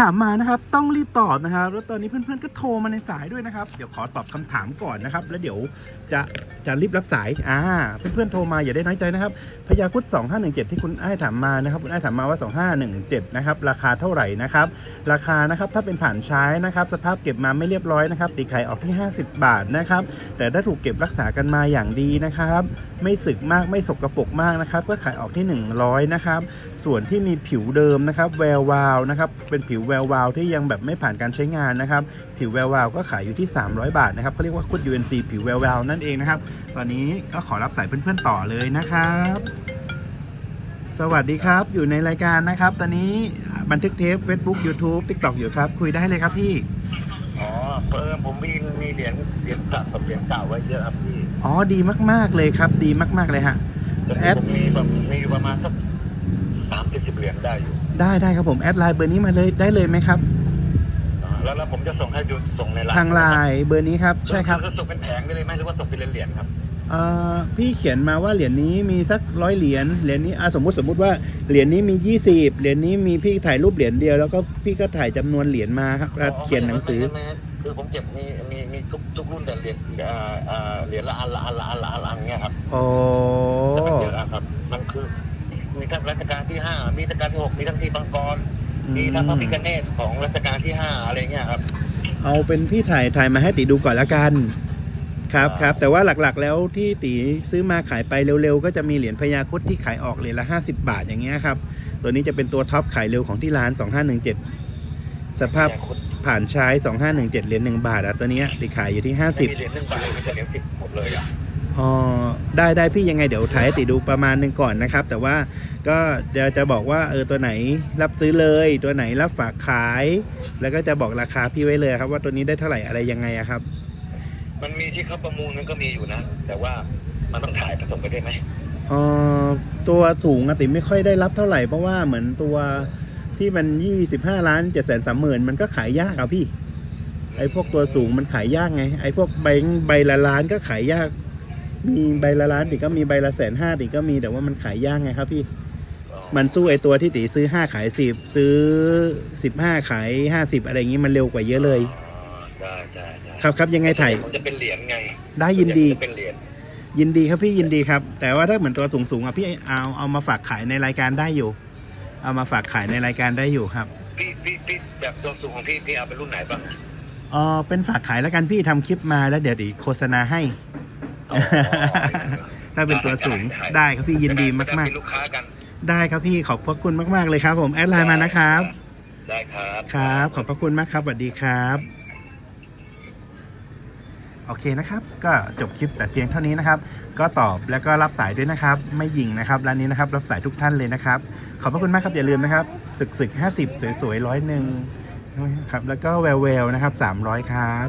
ถามมานะครับต้องรีบตอบนะครับ แล้วตอนนี้เพื่อนๆก็โทรมาในสายด้วยนะครับ เดี๋ยวขอตอบคำถามก่อนนะครับ แล้วเดี๋ยวจะจะรีบรับสายอ่าเพื่อนๆโทรมาอย่าได้น้อยใจนะครับพยาครุด2517 ที่คุณไอ้ถามมานะครับคุณไอ้ถามมาว่า 2517 นะครับราคาเท่าไหร่นะครับ ราคานะครับถ้าเป็นผ่านใช้นะครับ สภาพเก็บมาไม่เรียบร้อยนะครับตีไข่ออกที่ 50 บาทนะครับ แต่ถ้าถูกเก็บรักษากันมาอย่างดีนะครับ ไม่สึกมากไม่สกรปรกมากนะครับ ก็ขายออกที่ 100 นะครับ ส่วนที่มีผิวเดิมนะครับแวววาวนะครับเป็นผิวแวววาวที่ยังแบบไม่ผ่านการใช้งานนะครับ ผิวแวววาวก็ขายอยู่ที่ 300 บาทนะครับเขาเรียกว่าคุด UNC ผิวแวววาวนั่นเองนะครับ ตอนนี้ก็ขอรับสายเพื่อนๆต่อเลยนะครับ สวัสดีครับ อยู่ในรายการนะครับ ตอนนี้บันทึกเทป Facebook YouTube TikTok อยู่ครับ คุยได้เลยครับพี่อ๋อเพิ่มผมมีมีเหรียญเหรียญสะสมเหรียญเก่าไว้เยอะครับพี่อ๋อดีมากๆเลยครับ ดีมากๆเลยฮะแต่แอดผมมีแบบมีอยู่ประมาณสัก สามสิบเหรียญได้อยู่ได้ได้ครับผมแอดไลน์เบอร์นี้มาเลยได้เลยไหมครับอ๋อแล้วแล้วผมจะส่งให้ดูส่งในไลน์ทางไลน์เบอร์นี้ครับใช่ครับอส่งเป็นแผงไปเลยไหมหรือว่าส่งเป็นเหรียญๆครับ เอ่อพี่เขียนมาว่าเหรียญนี้มีสักร้อยเหรียญเหรียญนี้อะสมมุติสมมุติว่าเหรียญนี้มี 20 เหรียญนี้มีพี่ถ่ายรูปเหรียญเดียวแล้วก็พี่ก็ถ่ายจำนวนเหรียญมาครับแล้วเขียนหนังสือ ไม่ไม่ไม่คือผมเก็บมีมีมีทุกทุกรุ่นแต่เหรียญเอ่อเอ่อเหรียญละอันละอันละอันละอันละอันเงี้ยครับโอ้แต่มันเยอะอะครับ มันคือมีทั้งรัชกาลที่ห้ามีรัชกาลที่ หกมีทั้งที่บางกรมีทั้งพระพิฆเนศของรัชกาลที่ห้าอะไรเงี้ยครับ เอาเป็นพี่ถ่ายถ่ายมาให้ตีดูก่อนละกัน ครับครับ แต่ว่าหลักๆแล้วที่ตีซื้อมาขายไปเร็วๆ ก็จะมีเหรียญพญาครุดที่ขายออกเหรียญละ 50 บาทอย่างเงี้ยครับ ตัวนี้จะเป็นตัวท็อปขายเร็วของที่ร้าน 2517 สภาพผ่านใช้ 2517 เหรียญ1บาทอะตัวเนี้ยตีขายอยู่ที่ไม่50มีเหรียญหนึ่งบาทไม่ใช่เหรียญสิบหมดเลยอะอ๋อ ได้ได้พี่ยังไงเดี๋ยวถ่ายให้ติดูประมาณหนึงก่อนนะครับ แต่ว่าก็จะจะบอกว่าเออตัวไหนรับซื้อเลย ตัวไหนรับฝากขาย แล้วก็จะบอกราคาพี่ไว้เลยครับ ว่าตัวนี้ได้เท่าไหร่อะไรยังไงอะครับ มันมีที่เขาประมูลนั้นก็มีอยู่นะ แต่ว่ามันต้องถ่ายผสมไปได้ไหมเอ่อตัวสูงอะติไม่ค่อยได้รับเท่าไหร่เพราะว่าเหมือนตัวที่มัน25ล้าน7 3 0 0 0 0มันก็ขายยากอะพี่ไอ้พวกตัวสูงมันขายยากไง ไอ้พวกใบใบละล้านก็ขายยาก มีใบละล้านติก็มีใบละแสนห้าติก็มีแต่ว่ามันขายยากไงครับพี่ มันสู้ไอตัวที่ตีซื้อ5ขาย10ซื้อ15ขาย50อะไรอย่างงี้มันเร็วกว่าเยอะเลยอ๋อได้ได้ได้ครับครับยังไงถ่ายผมจะเป็นเหรียญไง ได้ยินดีจะเป็นเหรียญยินดีครับพี่ยินดีครับ แต่ว่าถ้าเหมือนตัวสูงสูงๆอะพี่เอาเอามาฝากขายในรายการได้อยู่ เอามาฝากขายในรายการได้อยู่ครับ พี่พี่พี่แบบตัวสูงของพี่พี่เอาเป็นรุ่นไหนบ้างเออเป็นฝากขายแล้วกันพี่ทำคลิปมาแล้วเดี๋ยวดีโฆษณาให้ อ๋อถ้าเป็นตัวสูงได้ครับพี่ยินดีมากจะเป็นลูกค้ากันๆ ได้ครับพี่ขอบพระคุณมากๆเลยครับ ผมแอดไลน์มานะครับ ได้ครับ ครับ ขอบพระคุณมากครับสวัสดีครับ โอเคนะครับ ก็จบคลิปแต่เพียงเท่านี้นะครับ ก็ตอบแล้วก็รับสายด้วยนะครับ ไม่ยิงนะครับร้านนี้นะครับ รับสายทุกท่านเลยนะครับ ขอบพระคุณมากครับอย่าลืมนะครับศึกศึกห้าสิบสวยๆร้อยหนึ่งครับแล้วก็แววๆนะครับสามร้อยครับ